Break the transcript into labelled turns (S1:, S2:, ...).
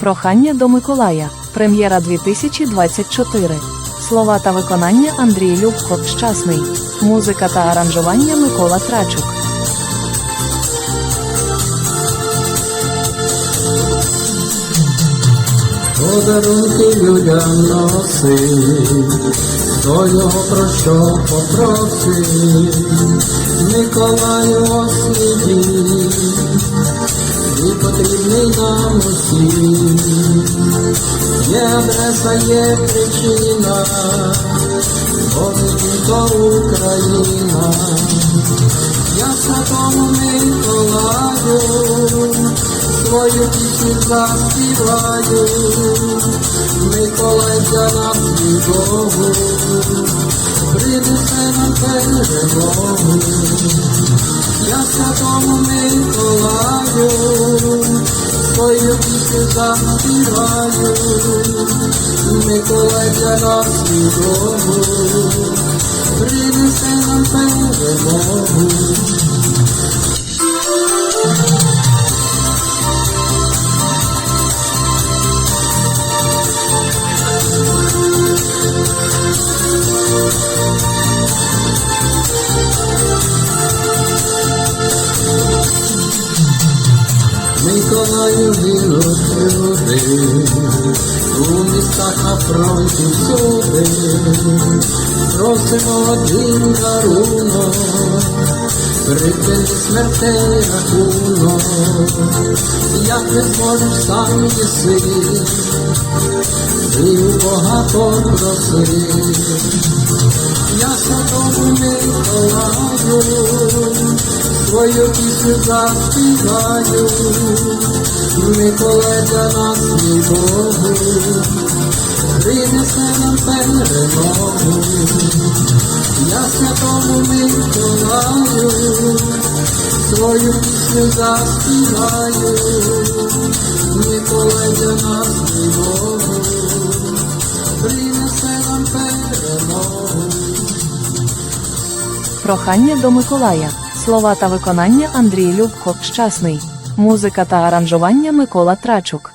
S1: Прохання до Миколая. Прем'єра 2024. Слова та виконання Андрій Любко. Щасний. Музика та аранжування Микола Трачук.
S2: Подарунки людям носи, хто його про що попросить, Миколаю освіті, потрібний нам усім. Є адреса, є причина, бо то Україна. Я святому Миколаю свою пісню заспіваю, Миколай для нас любову, принесе нам перемогу. Я святому Миколаю пісню заспіваю, Миколай для нас любову, принесе нам перемогу. Миколаю гинуть люди, у містах на фронті всюди, просимо один дарунок, припини смертей рахунок, як не зможеш сам єси, ти у Бога попроси. Я святому Миколаю, свою пісню заспіваю, Миколай для нас любову, принесе нам перемогу. Я святому Миколаю, свою пісню заспіваю, Миколай для нас любову, принесе нам перемогу.
S1: Прохання до Миколая. Слова та виконання Андрій Любко. Щасний. Музика та аранжування Микола Трачук.